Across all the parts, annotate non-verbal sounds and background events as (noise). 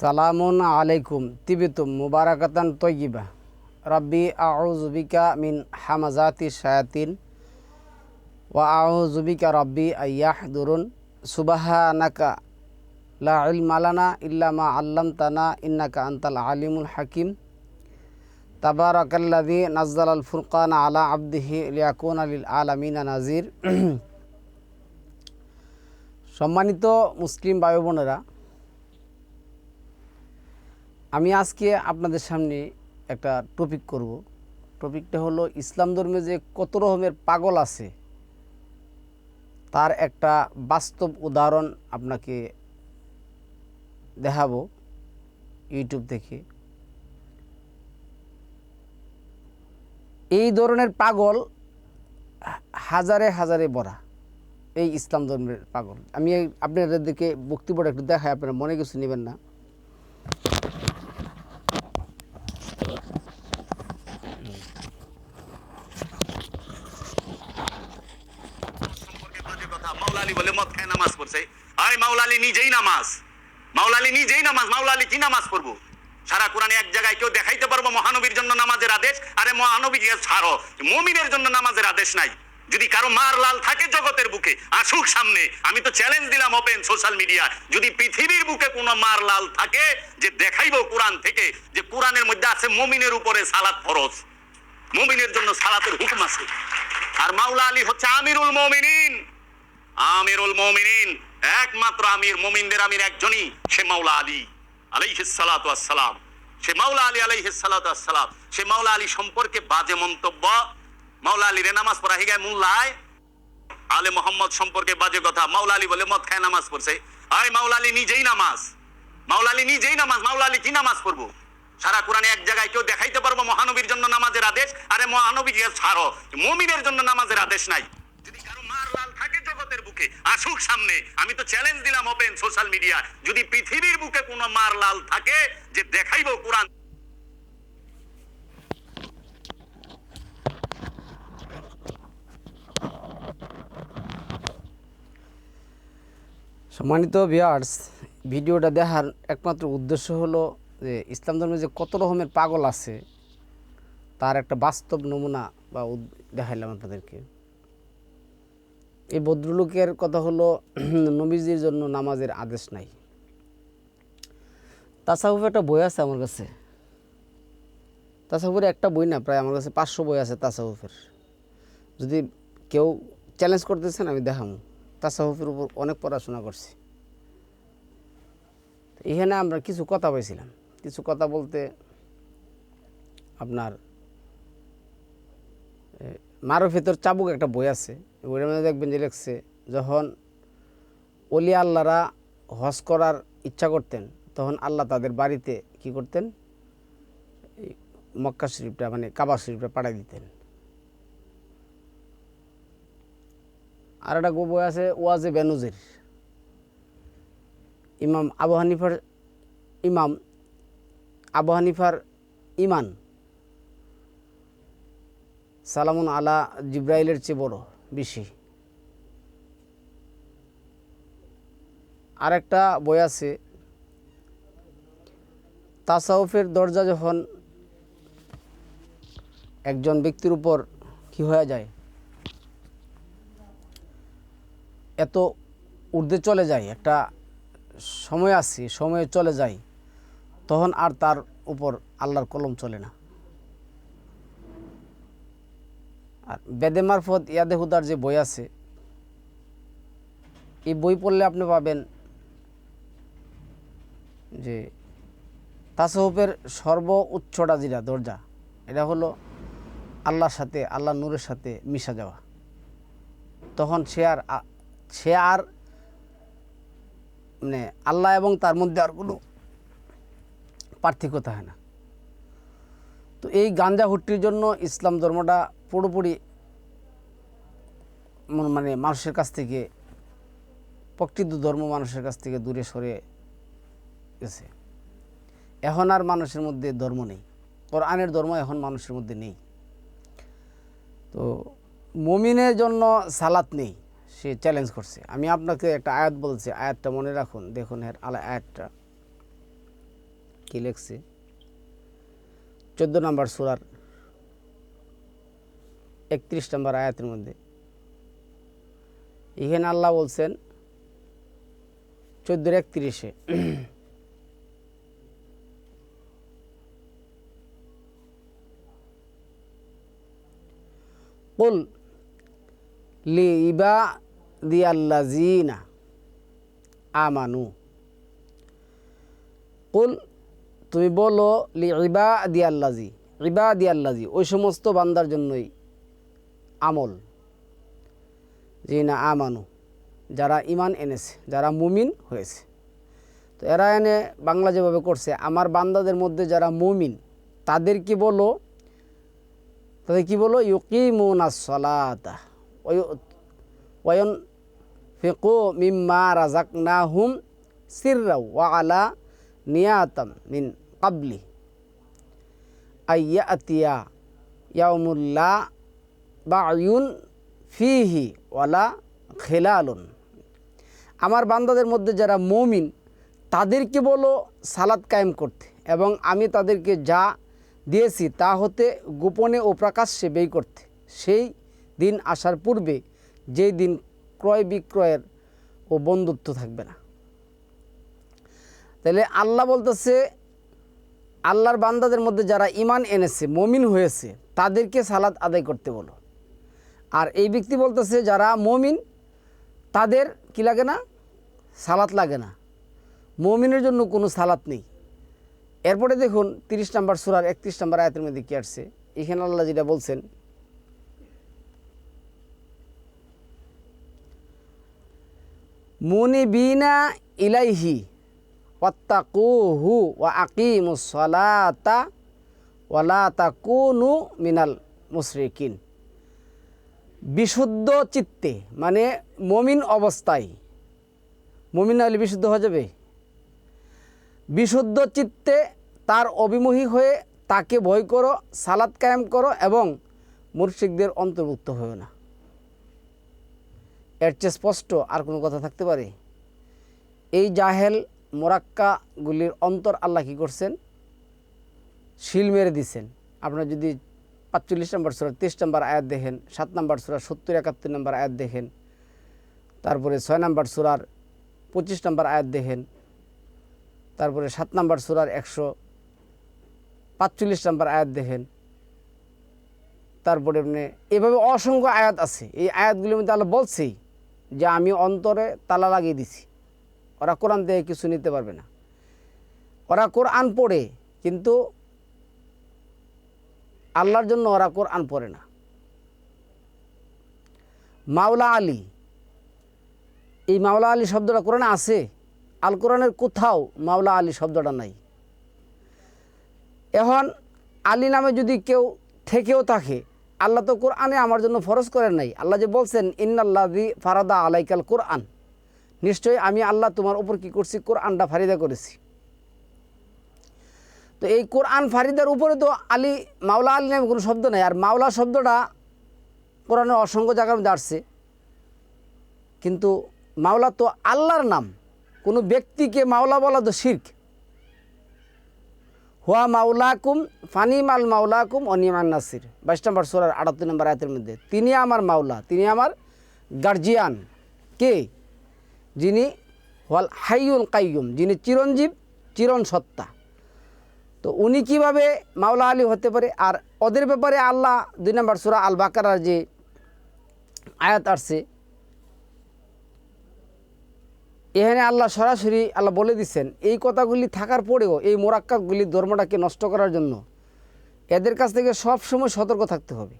সালামুন আলাইকুম, তিবিতুম মুবারাকাতান তৈগিবা রব্বি আউজুবিকা মিন হামাজাতি শায়াতিন, ওয়া আউজুবিকা রব্বি আয়াহ দুরুন সুবাহানাকা, লা ইলমা লানা ইল্লা মা আল্লামতানা ইন্নাকা আনতাল আলিমুল হাকিম। তাবারাকাল্লাযী নাজ্জালাল ফুরকানা আলা আবদিহি লিয়াকুনা লিল আলামিনা নাজির (clears throat) সম্মানিত মুসলিম ভাই বোনেরা আমি আজকে আপনাদের সামনে একটা টপিক করব। টপিকটা হলো ইসলাম ধর্মে যে কত রকমের পাগল আছে, তার একটা বাস্তব উদাহরণ আপনাকে দেখাবো ইউটিউব থেকে। এই ধরনের পাগল হাজারে হাজারে বড়া, এই ইসলাম ধর্মের পাগল। আমি এই- আপনাদেরকে বক্তব্যটা একটু দেখাই, আপনারা মনে কিছু নেবেন না সম্পর্কে বাজে কথা মাওলালি বলে মদ খায় নামাজ পড়ছে আয় মাওলালি নিজেই নামাজ। মাওলালি নিজেই নামাজ, মাওলালি কি নামাজ পড়ব? সারা কোরআনে এক জায়গায় কেউ দেখাইতে পারব মহানবীর জন্য নামাজের আদেশ, আরে মহানবী ছাড়ো। মমিনের জন্য নামাজের আদেশ নাই। যদি কারও মার লাল থাকে জগতের বুকে, আসুক সামনে। আমি তো চ্যালেঞ্জ দিলাম ওপেন সোশ্যাল মিডিয়া যদি পৃথিবীর বুকে কোনো মার লাল থাকে, যে দেখাইবো কোরআন থেকে, যে কোরআনের মধ্যে আছে মমিনের উপরে সালাত ফরজ। মুমিনের জন্য সালাতের হুকুম আছে। আর মাওলা আলী হচ্ছে আমিরুল মুমিনিন। আমিরুল মুমিনিন। একমাত্র আমির মুমিনদের আমির একজনই, সে মাওলা আলী আলাইহিস সালাতু সে মাওলা আলী আলাইহিস সালাতু সে মাওলা আলী সম্পর্কে বাজে মন্তব্য, মাওলা আলী রে নামাজ পড়া হিগায় মুল্লায় আলে মোহাম্মদ সম্পর্কে বাজে কথা, মাওলা আলী বলে মদ খায় নামাজ পড়ছে। আয় মাওলা আলী নিজেই নামাজ। মাওলা আলী নিজেই নামাজ, মাওলা আলী কি নামাজ পড়ব? সারা কোরআনে এক জায়গায় কেউ দেখাইতে পারব মহানবীর জন্য নামাজের আদেশ? আরে মহানবী ছাড়ো, মমিনের জন্য নামাজের আদেশ নাই। যদি বুকে। আসুক সামনে। আমি তো চ্যালেঞ্জ দিলাম ওপেন সোশ্যাল মিডিয়া যদি পৃথিবীর বুকে কোনো মার লাল থাকে, যে দেখাইবো কোরআন। সম্মানিত ভিউয়ার্স ভিডিওটা দেখার একমাত্র উদ্দেশ্য হলো যে ইসলাম ধর্মে যে কত রকমের পাগল আছে, তার একটা বাস্তব নমুনা বা দেখাইলাম আপনাদেরকে। এই ভদ্রলোকের কথা হলো, (clears throat) নবীজির জন্য নামাজের আদেশ নাই। তাসাউফ একটা বই আছে আমার কাছে। তাসাউফের একটা বই না, প্রায় আমার কাছে পাঁচশো বই আছে তাসাউফের যদি কেউ চ্যালেঞ্জ করতেছেন, আমি দেখাবো তাসাউফের উপর অনেক পড়াশোনা করছি। এখানে আমরা কিছু কথা পাইছিলাম কিছু কথা বলতে আপনার মারুফেতর চাবুক একটা বই আছে। মধ্যে দেখবেন যে লেখছে, যখন অলি আল্লাহরা হজ করার ইচ্ছা করতেন, তখন আল্লাহ তাদের বাড়িতে কি করতেন? মক্কা শরীফটা মানে কাবা শরীফটা পাঠাই দিতেন। আর একটা বই আছে, ওয়াজে বেনুজের। ইমাম আবু হানিফার, ইমাম আবু হানিফার ইমান সালামুন আলা জিব্রাইলের চেয়ে বড়। আরেকটা বই আছে। তাসাউফের দরজা যখন একজন ব্যক্তির উপর কি হয়ে যায়, এত ঊর্ধ্বে চলে যায়, একটা সময় আছে, সময়ে চলে যায়, তখন আর তার উপর আল্লাহর কলম চলে না। আর বেদে মারফত ইয়াদে হুদার যে বই আছে, এই বই পড়লে আপনি পাবেন যে তাসহুফের সর্ব উচ্চটা যেটা, দরজা, এটা হলো আল্লাহর সাথে আল্লাহ নূরের সাথে মিশা যাওয়া। তখন সে আর সে আর মানে আল্লাহ এবং তার মধ্যে আর কোনো পার্থক্য থাকে না। তো এই গাঞ্জা হুট্টির জন্য ইসলাম ধর্মটা পুরোপুরি মন- মানে মানুষের কাছ থেকে, প্রকৃত ধর্ম মানুষের কাছ থেকে দূরে সরে গেছে। এখন আর মানুষের মধ্যে ধর্ম নেই। কোরআনের ধর্ম এখন মানুষের মধ্যে নেই। তো মমিনের জন্য সালাত নেই, সে চ্যালেঞ্জ করছে। আমি আপনাকে একটা আয়াত বলছি, আয়াতটা মনে রাখুন। দেখুন এর আলা আয়াতটা কী লেখছে? চোদ্দ নম্বর সুরার একত্রিশ নম্বর আয়াতের মধ্যে। এখানে আল্লাহ বলছেন, চোদ্দোর একত্রিশে। কুল লি ইবা দিয়াল্লাজিনা আমানু। কুল তুমি বলো লি ইবা দি দিয়াল্লাজি ইবা দিয়াল্লাজি ওই সমস্ত বান্দার জন্যই আমল। জি না আমানু, যারা ইমান এনেছে, যারা মুমিন হয়েছে। তো এরা এনে বাংলা যেভাবে করছে, আমার বান্দাদের মধ্যে যারা মুমিন, তাদের কি বলো? তাদের কি বলো? ইউকিমুনা সলাতা ওয়ন ফিকু মিম্মা রাজাক না হুম সিররা ওয়ালা নিয়াতাম মিন কাবলি আইয়াতিয়া ইয়াউমুল্লা বায়ুন ফিহি ওয়ালা খেলালুন। আমার বান্দাদের মধ্যে যারা মমিন, তাদেরকে বলো সালাদ কায়েম করতে। এবং আমি তাদেরকে যা দিয়েছি তা হতে গোপনে ও প্রকাশ্যে ব্যয় করতে। সেই দিন আসার পূর্বে যেই দিন ক্রয় বিক্রয়ের ও বন্ধুত্ব থাকবে না। তাহলে আল্লাহ বলতেছে, আল্লাহর বান্দাদের মধ্যে যারা ইমান এনেছে, মমিন হয়েছে, তাদেরকে সালাদ আদায় করতে বলো। আর এই ব্যক্তি বলতেছে, যারা মমিন, তাদের কি লাগে না? সালাত লাগে না। মমিনের জন্য কোনো সালাত নেই। এরপরে দেখুন, তিরিশ নম্বর সুরার একত্রিশ নম্বর আয়াতের মধ্যে কি আসছে? এখানে আল্লাহ যেটা বলছেন, মুনিবিনা ইলাইহি ওয়াত্তাকুহু ওয়া আকিমুস সালাতা ওয়ালা তাকুনু মিনাল মুশরিকিন। বিশুদ্ধ চিত্তে মানে মমিন অবস্থায়। মমিন হলে বিশুদ্ধ হয়ে যাবে? বিশুদ্ধ চিত্তে তার অভিমুখী হয়ে তাকে ভয় করো সালাদ কায়েম করো এবং মুর্শিকদের অন্তর্ভুক্ত হয়েও না। এর চেয়ে স্পষ্ট আর কোনো কথা থাকতে পারে? এই জাহেল মোরাক্কাগুলির অন্তর আল্লাহ কী করছেন? শিল মেরে দিছেন। আপনারা যদি পাঁচচল্লিশ নম্বর সুরা তেইশ নম্বর আয়াত দেখেন, সাত নম্বর সুরা, সত্তর, একাত্তর নম্বর আয়াত দেখেন, তারপরে ছয় নম্বর সুরার পঁচিশ নম্বর আয়াত দেখেন, তারপরে সাত নম্বর সুরার একশো পাঁচচল্লিশ নম্বর আয়াত দেখেন, তারপরে এমনি এভাবে অসংখ্য আয়াত আছে। এই আয়াতগুলির মধ্যে আল্লাহ বলছেই যে আমি অন্তরে তালা লাগিয়ে দিছি। ওরা কোরআন থেকে কিছু নিতে পারবে না। ওরা কোরআন পড়ে, কিন্তু আল্লাহর জন্য ওরা কোরআন পড়ে না। মাওলা আলী, এই মাওলা আলী শব্দটা কোরআনে আছে? আল কোরআনের কোথাও মাওলা আলী শব্দটা নাই। এখন আলী নামে যদি কেউ থেকেও থাকে, আল্লাহ তো কোরআনে আমার জন্য ফরজ করেন নাই। আল্লাহ যে বলছেন ইন্নাল্লাদি ফারাদা আলাইকাল কোরআন। নিশ্চয়ই আমি আল্লাহ তোমার উপর কী করছি? কোরআনটা ফারিদা করেছি। তো এই কোরআন ফারিদার উপরে তো আলী, মাওলা আলী নামে কোনো শব্দ নেই। আর মাওলা শব্দটা কোরআনের অসংখ্য জায়গার মধ্যে আসছে। কিন্তু মাওলা তো আল্লাহর নাম। কোনো ব্যক্তিকে মাওলা বলা তো শির্ক। হুয়া মাওলাকুম, ফানিমাল মাওলাকুম অনিমান নাসির। বাইশ নম্বর সোলার আটাত্তর নম্বর আয়তের মধ্যে, তিনি আমার মাওলা, তিনি আমার গার্জিয়ান কে? যিনি হল হাইউল কাইয়ুম। যিনি চিরঞ্জীব, চিরন সত্তা। তো উনি কীভাবে মাওলা আলী হতে পারে? আর ওদের ব্যাপারে আল্লাহ দুই নম্বর সুরা আল বাকারার যে আয়াত আসছে, এখানে আল্লাহ সরাসরি আল্লাহ বলে দিচ্ছেন, এই কথাগুলি থাকার পরেও এই মোরাক্কাগুলি ধর্মটাকে নষ্ট করার জন্য এদের কাছ থেকে সব সময় সতর্ক থাকতে হবে।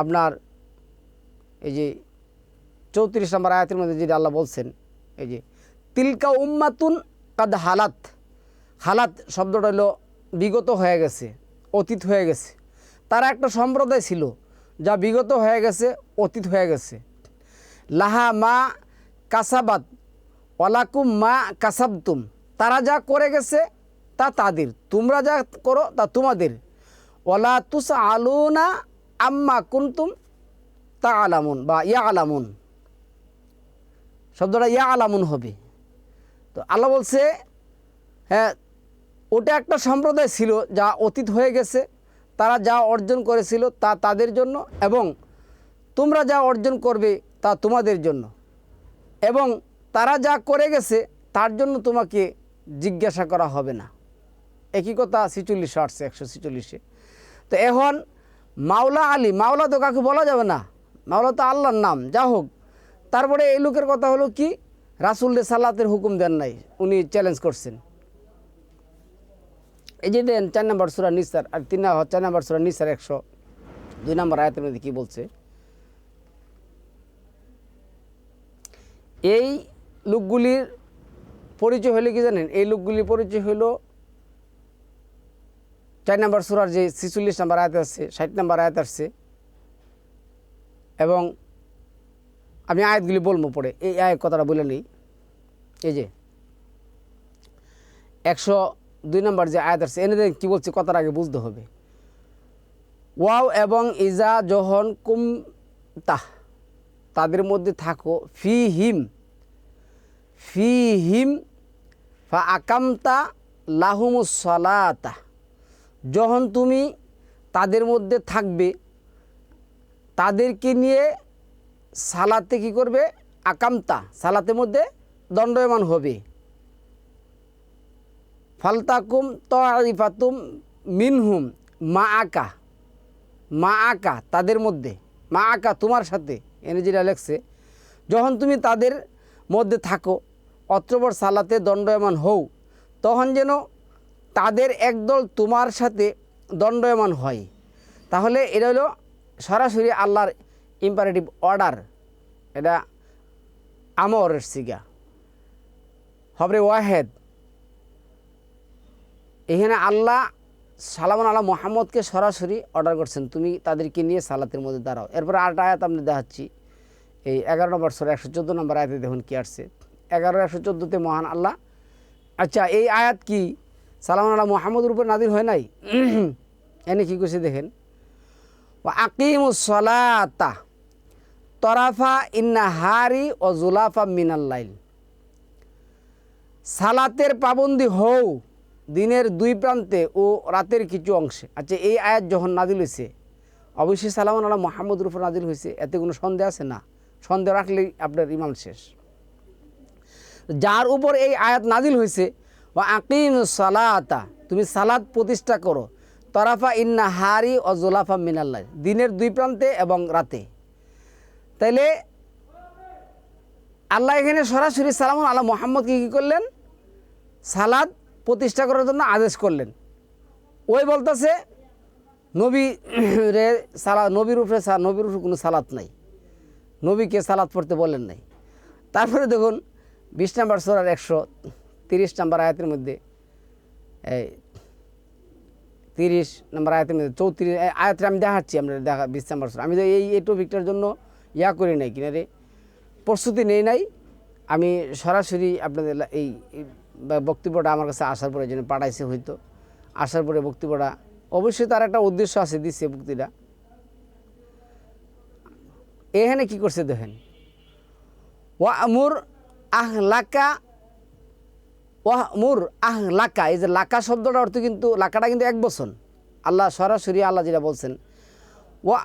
আপনার এই যে চৌত্রিশ নম্বর আয়াতের মধ্যে যেটা আল্লাহ বলছেন, এই যে, তিলকা উম্মাতুন কাদ হালাত। হালাত শব্দটা হলো বিগত হয়ে গেছে, অতীত হয়ে গেছে। তারা একটা সম্প্রদায় ছিল যা বিগত হয়ে গেছে, অতীত হয়ে গেছে। লাহা মা কাসাবাত ওয়ালাকুম মা কাসাবতুম। তারা যা করে গেছে, তা তাদের। তোমরা যা করো, তা তোমাদের। ওলা তুস আলুনা আম্মা কুন্তুম তা আলামুন বা ইয়া আলামুন শব্দটা ইয়া আলামুন হবে। তো আল্লাহ বলছে হ্যাঁ ওটা একটা সম্প্রদায় ছিল যা অতীত হয়ে গেছে, তারা যা অর্জন করেছিল তা তাদের জন্য এবং তোমরা যা অর্জন করবে তা তোমাদের জন্য। এবং তারা যা করে গেছে তার জন্য তোমাকে জিজ্ঞাসা করা হবে না। একই কথা ছিচল্লিশে আসছে একশো ছিচল্লিশে। তো এখন মাওলা আলী, মাওলা তো কাকে বলা যাবে না, মাওলা তো আল্লাহর নাম, যা হোক। তারপরে এই লোকের কথা হলো কি রাসুল্লে সাল্লাতের হুকুম দেন নাই, উনি চ্যালেঞ্জ করছেন। এই যে দেন, চার নম্বর সুরা নিসার আর তিন নম্বর, চার নম্বর সুরা নিসার একশো। দুই নম্বর আয়াতের মধ্যে কী বলছে? এই লোকগুলির পরিচয় হলে কি জানেন? এই লোকগুলির পরিচয় হলো চার নম্বর সুরার যে ছিচল্লিশ নম্বর আয়াত আসছে ষাট নম্বর আয়াত আসছে এবং আমি আয়াতগুলি বলব পরে। এই আয়াত কথাটা বলে নিই। এই যে, একশো দুই নম্বর যে আয়াত আসছে, এনে কী বলছে, কথার আগে বুঝতে হবে। ওয়াও এবং ইজা যখন কুম তাহ তাদের মধ্যে থাকো ফি হিম ফি হিম ফা আকামতা লাহুমুস সলাতা যখন তুমি তাদের মধ্যে থাকবে, তাদেরকে নিয়ে সালাতে কি করবে? আকামতা, সালাতের মধ্যে দণ্ডয়মান হবে। ফালতাকুম তারিফাতুম মিনহুম মা আকা মা আকা তাদের মধ্যে মা আকা তোমার সাথে, এনে যেটা লেখছে, যখন তুমি তাদের মধ্যে থাকো অত্রবর সালাতে দণ্ডয়মান হও, তখন যেন তাদের একদল তোমার সাথে দণ্ডয়মান হয়। তাহলে এটা হলো সরাসরি আল্লাহর ইম্পারেটিভ অর্ডার এটা আমরের সিগা। হবরে ওয়াহেদ এখানে আল্লাহ সালামান আল্লাহ মোহাম্মদকে সরাসরি অর্ডার করছেন। তুমি তাদেরকে নিয়ে সালাতের মধ্যে দাঁড়াও। এরপর আট আয়াত আমি দেখাচ্ছি। এই এগারো নম্বর সরে, একশো চোদ্দ নম্বর আয়াতে দেখুন কী আসছে। এগারো, একশো চোদ্দোতে মহান আল্লাহ আচ্ছা এই আয়াত কি সালামান আল্লাহ মোহাম্মদের উপর নাদির হয় নাই? (clears throat) এনে কী করছে দেখেন। ও আকিমুসলাতা তরাফা ইন্না হারি ও জুলাফা মিনাল্লাইল সালাতের পাবন্দি হও। দিনের দুই প্রান্তে ও রাতের কিছু অংশে। আচ্ছা এই আয়াত যখন নাদিল হয়েছে, অবশ্যই সালাম আল্লাহ মোহাম্মদের উপর নাদিল হয়েছে, এতে কোনো সন্দেহ আছে না? সন্দেহ রাখলেই আপনার ইমাম শেষ। যার উপর এই আয়াত নাদিল হয়েছে ও আকিম সালাতা তুমি সালাদ প্রতিষ্ঠা করো। তরাফা ইন্না হারি ও জোলাফা মিনাল্লাহ দিনের দুই প্রান্তে এবং রাতে। তাইলে আল্লাহ এখানে সরাসরি সালাম আল্লাহ মোহাম্মদকে কী করলেন? সালাদ প্রতিষ্ঠা করার জন্য আদেশ করলেন। ওই বলতেছে, নবী রে সালা নবীর উপরে নবীর উপরে কোনো সালাত নাই। নবীকে সালাত পড়তে বলেন নাই। তারপরে দেখুন, বিশ নাম্বার সোরার একশো তিরিশ নাম্বার আয়াতের মধ্যে, এই তিরিশ নাম্বার আয়াতের মধ্যে, চৌত্রিশ আয়াতটা আমি দেখাচ্ছি, আমরা দেখা, বিশ নাম্বার সোরা। আমি তো এই এই টপিকটার জন্য ইয়া করি নাই কিনা রে প্রস্তুতি নেই নাই। আমি সরাসরি আপনাদের এই বক্তব্যটা আমার কাছে আসার পরে জন্য পাঠাইছে হয়তো, আসার পরে বক্তব্যটা অবশ্যই তার একটা উদ্দেশ্য আছে দিচ্ছে বক্তিটা এখানে কি করছে দেখেন? ওয়া আমুর আহ লাকা ওয়াহ মুর আহ লাকা এই যে লাকা শব্দটা অর্থ কিন্তু, লাকাটা কিন্তু এক বছর আল্লাহ সরাসরি আল্লাহ যেটা বলছেন, ওয়া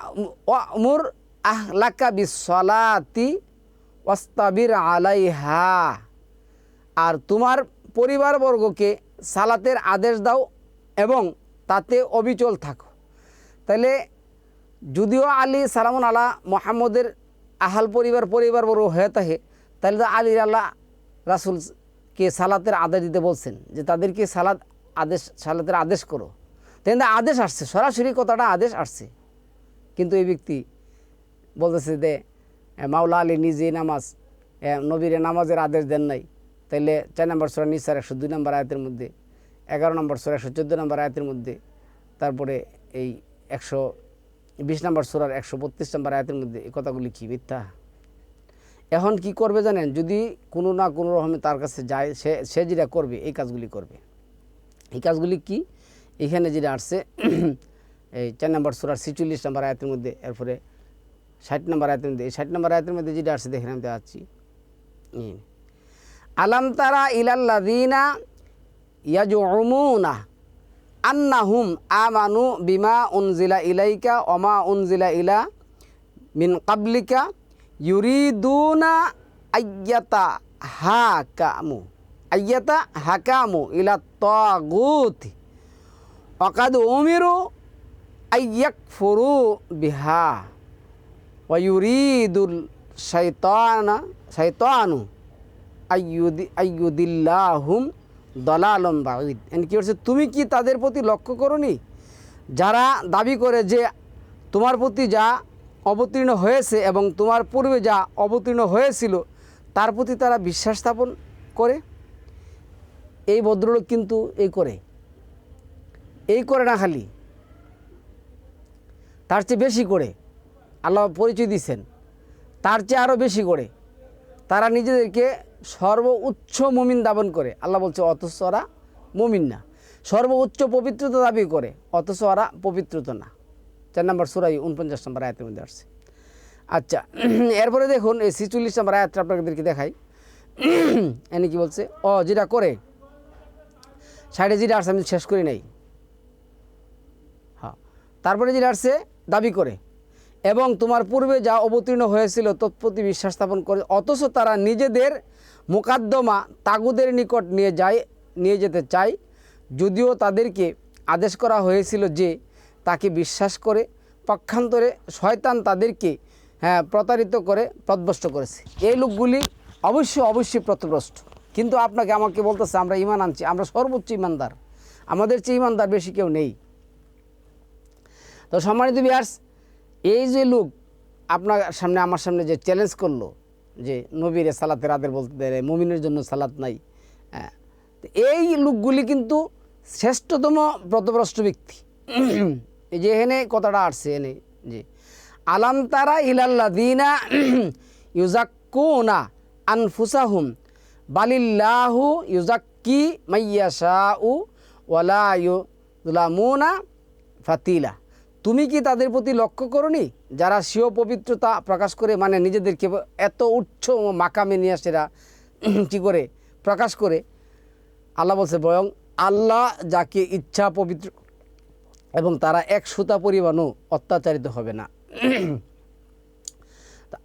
ওয়া মুর আহ লাকা বিসলাতি ওয়াস্তাবির আলাইহা, আর তোমার পরিবারবর্গকে সালাতের আদেশ দাও এবং তাতে অবিচল থাকো। তাহলে যদিও আলী সালামুন আলা মোহাম্মদের আহাল পরিবার পরিবারবর্গ হয়ে থাকে তাহলে তো আলী আল্লাহ রাসুলকে সালাতের আদেশ দিতে বলছেন যে তাদেরকে সালাদ আদেশ, সালাতের আদেশ করো। তাই আদেশ আসছে, সরাসরি কথাটা আদেশ আসছে। কিন্তু এই ব্যক্তি বলতেছে যে মাওলা আলী নিজে নামাজ নবীরে নামাজের আদেশ দেন নাই। তাইলে চার নম্বর সোরা নিসার একশো দুই নম্বর আয়াতের মধ্যে, এগারো নম্বর সোরা একশো চোদ্দ নম্বর আয়াতের মধ্যে, তারপরে এই একশো বিশ নম্বর সোরার একশো বত্রিশ নম্বর আয়াতের মধ্যে এই কথাগুলি কি মিথ্যা? এখন কি করবে জানেন? যদি কোনো না কোনো রকমে তার কাছে যায়, সে সে যেটা করবে, এই কাজগুলি করবে। এই কাজগুলি কি? এখানে যেটা আসছে, এই চার নম্বর সুরার ছিচল্লিশ নম্বর আয়াতের মধ্যে, এরপরে ষাট নম্বর আয়াতের মধ্যে, এই ষাট নম্বর আয়াতের মধ্যে যেটা আসছে, দেখেন আমি দেখাচ্ছি। ই। ألم ترى إلى الذين يجعمون أنهم آمنوا بما أنزل إليك وما أنزل إلى من قبلك يريدون أيتا هاكامو أيتا هاكامو إلى الطاغوت. وقد أمروا أن يكفروا بها ويريد الشيطان شيطانه আইয়ুদি দলালম বাঈদ। এন কি হচ্ছে? তুমি কি তাদের প্রতি লক্ষ্য করনি? যারা দাবি করে যে তোমার প্রতি যা অবতীর্ণ হয়েছে এবং তোমার পূর্বে যা অবতীর্ণ হয়েছিল, তার প্রতি তারা বিশ্বাস স্থাপন করে? এই ভদ্রলোক কিন্তু এই করে। এই করে না খালি। তার চেয়ে বেশি করে। আল্লাহ পরিচয় দিচ্ছেন তার চেয়ে আরও বেশি করে। তারা নিজেদেরকে সর্বোচ্চ মুমিন দাবন করে। আল্লাহ বলছে, অথচ ওরা মুমিন না। সর্বোচ্চ পবিত্রতা দাবি করে, অথচ ওরা পবিত্রতা না। চার নম্বর সুরাই উনপঞ্চাশ নম্বর আয়াতের মধ্যে আসছে। আচ্ছা (clears throat) এরপরে দেখুন, এই ছিচল্লিশ নম্বর আয়াতটা আপনাদেরকে দেখাই। (clears throat) এনে কি বলছে? ও যেটা করে সাইডে যেটা আসছে, আমি শেষ করি নাই। হ্যাঁ তারপরে যেটা আসছে, দাবি করে। এবং তোমার পূর্বে যা অবতীর্ণ হয়েছিল তৎপ্রতি বিশ্বাস স্থাপন করে, অথচ তারা নিজেদের মোকাদ্দমা তাগুদের নিকট নিয়ে যায়, নিয়ে যেতে চায়। যদিও তাদেরকে আদেশ করা হয়েছিল যে তাকে বিশ্বাস করে, পক্ষান্তরে শয়তান তাদেরকে হ্যাঁ প্রতারিত করে প্রদ্বষ্ট করেছে। এই লোকগুলি অবশ্যই অবশ্যই প্রতভ্রষ্ট কিন্তু আপনাকে আমাকে বলতেছে, আমরা ইমান আনছি, আমরা সর্বোচ্চ ইমানদার আমাদের চেয়ে ইমানদার বেশি কেউ নেই। তো সম্মানিত বিয়ার্স এই যে লোক আপনার সামনে আমার সামনে যে চ্যালেঞ্জ করল যে নবীরে সালাতের আদের বলতে দেয় মুমিনের জন্য সালাত নাই হ্যাঁ, এই লোকগুলি কিন্তু শ্রেষ্ঠতম ব্রতভ্রষ্ট ব্যক্তি। যে এখানে কথাটা আসছে এনে যে আলাম তারা ইলাল্লা দিনা ইউজাক্কুনা আনফুসাহুম বালিল্লাহু ইউজাক্কি মাইয়াশাউ ওয়ালা ইউলামুনা ফাতিলা। তুমি কি তাদের প্রতি লক্ষ্য করনি? যারা স্বীয় পবিত্রতা প্রকাশ করে মানে নিজেদেরকে এত উচ্চ মাকামে নিয়ে আসেরা কী করে? প্রকাশ করে। আল্লাহ বলছে বয়ং আল্লাহ যাকে ইচ্ছা পবিত্র এবং তারা এক সুতা পরিমাণও অত্যাচারিত হবে না।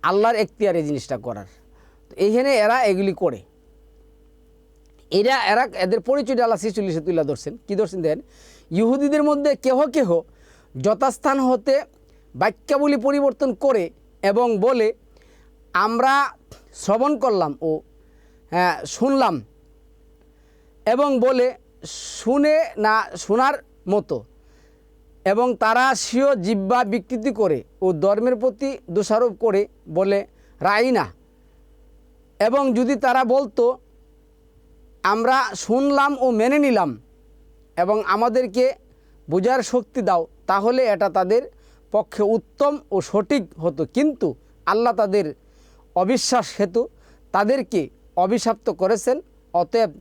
আল্লাহর এখতিয়ার এই জিনিসটা করার। তো এইখানে এরা এগুলি করে। এরা এরা, এদের পরিচয়টা আল্লাহ ছিচল্লিশে তুলে ধরছেন। কী ধরছেন দেখেন ইহুদিদের মধ্যে কেহ কেহ যথাস্থান হতে বাক্যাবলী পরিবর্তন করে এবং বলে, আমরা শ্রবণ করলাম ও হ্যাঁ শুনলাম। এবং বলে, শুনে না, শোনার মতো। এবং তারা স্বীয় জিব্বা বিকৃতি করে ও ধর্মের প্রতি দোষারোপ করে বলে রাই না। এবং যদি তারা বলতো, আমরা শুনলাম ও মেনে নিলাম এবং আমাদেরকে বোঝার শক্তি দাও তাহলে এটা তাদের পক্ষে উত্তম ও সঠিক হতো। কিন্তু আল্লাহ তাদের অবিশ্বাস হেতু তাদেরকে অভিশাপ্ত করেছেন, অতএব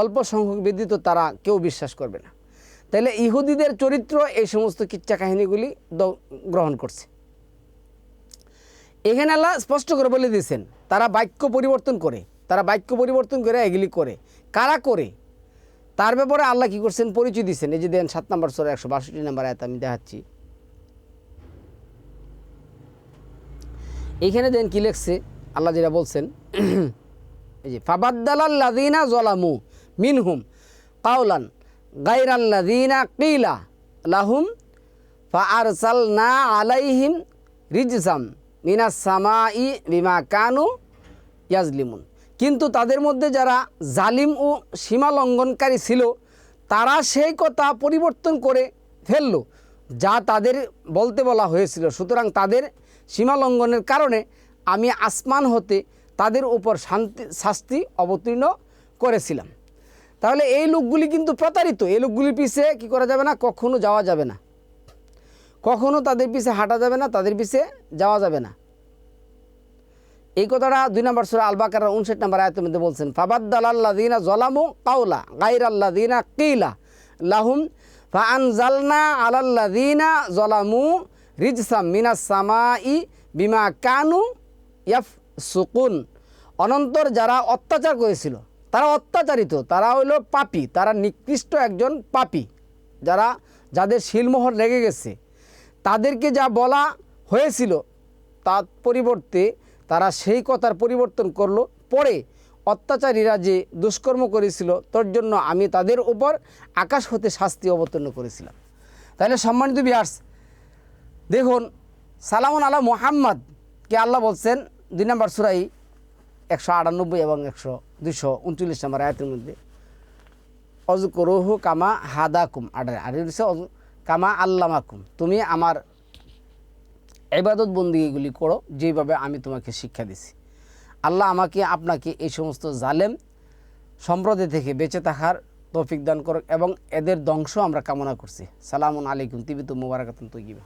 অল্প সংখ্যক ব্যতীত তারা কেউ বিশ্বাস করবে না। তাহলে ইহুদিদের চরিত্র এই সমস্ত কিচ্ছা কাহিনীগুলি গ্রহণ করছে। এখানে আল্লাহ স্পষ্ট করে বলে দিয়েছেন, তারা বাক্য পরিবর্তন করে, তারা বাক্য পরিবর্তন করে এগুলি করে। কারা করে? তার ব্যাপারে আল্লাহ কি করছেন? পরিচয় দিচ্ছেন এই যে দেন সাত নম্বর সরে একশো বাষট্টি নম্বর আয়াত আমি দেখাচ্ছি। এইখানে দেন কি লেখছে? আল্লাহ যেটা বলছেন, এই যে ফাবাদ্দালাল্লাদিনা জলামু মিনহুম কাউলান গাইরাল্লাদিনা কিলা লাহুম ফা আরসালনা আলাইহিম রিজসাম মিনাস সামাই বিমা কানু ইয়াজলিমুন কিন্তু তাদের মধ্যে যারা জালিম ও সীমা লঙ্ঘনকারী ছিল, তারা সেই কথা পরিবর্তন করে ফেলল, যা তাদের বলতে বলা হয়েছিল। সুতরাং তাদের সীমা লঙ্ঘনের কারণে আমি আসমান হতে তাদের উপর শান্তি, শাস্তি অবতীর্ণ করেছিলাম। তাহলে এই লোকগুলি কিন্তু প্রতারিত। এই লোকগুলির পিছে কি করা যাবে না? কখনো যাওয়া যাবে না। কখনো তাদের পিছে হাঁটা যাবে না, তাদের পিছে যাওয়া যাবে না। এই কথাটা দুই নম্বর সুরা আল বাকার উনষাট নম্বর আয়তের মধ্যে বলছেন ফাবাদ্দাল আল্লাহ দিনা জলামু কাউলা গাইর আল্লাহ দিনা কিলা লাহুম ফান জালনা আলাল্লা দিনা জলামু রিজসাম মিনাস সামাই বিমা কানু ইয়াফ সুকুন অনন্তর যারা অত্যাচার করেছিল, তারা অত্যাচারিত, তারা হইল পাপি, তারা নিকৃষ্ট একজন পাপি। যারা, যাদের শিলমোহর লেগে গেছে, তাদেরকে যা বলা হয়েছিল, তার পরিবর্তে তারা সেই কথার পরিবর্তন করল। পরে অত্যাচারীরা যে দুষ্কর্ম করেছিল, তোর জন্য আমি তাদের উপর আকাশ হতে শাস্তি অবতীর্ণ করেছিলাম। তাহলে সম্মানিত বিহার্স দেখুন, সালামুন আলা মোহাম্মদকে আল্লাহ বলছেন, দুই নম্বর সুরাই একশো আটানব্বই এবং একশো দুইশো উনচল্লিশ নম্বর আয়াতের মধ্যে অজকরহু কামা হাদাকুম আটারে আর অজ- কামা আল্লামাকুম তুমি আমার এবাদত বন্দিগুলি করো যেভাবে আমি তোমাকে শিক্ষা দিছি। আল্লাহ আমাকে, আপনাকে এই সমস্ত জালেম সম্প্রদায় থেকে বেঁচে থাকার তৌফিক দান করুক এবং এদের ধ্বংস আমরা কামনা করছি। সালামুন আলাইকুম, তিবিত মুবারকাতুন তৈবা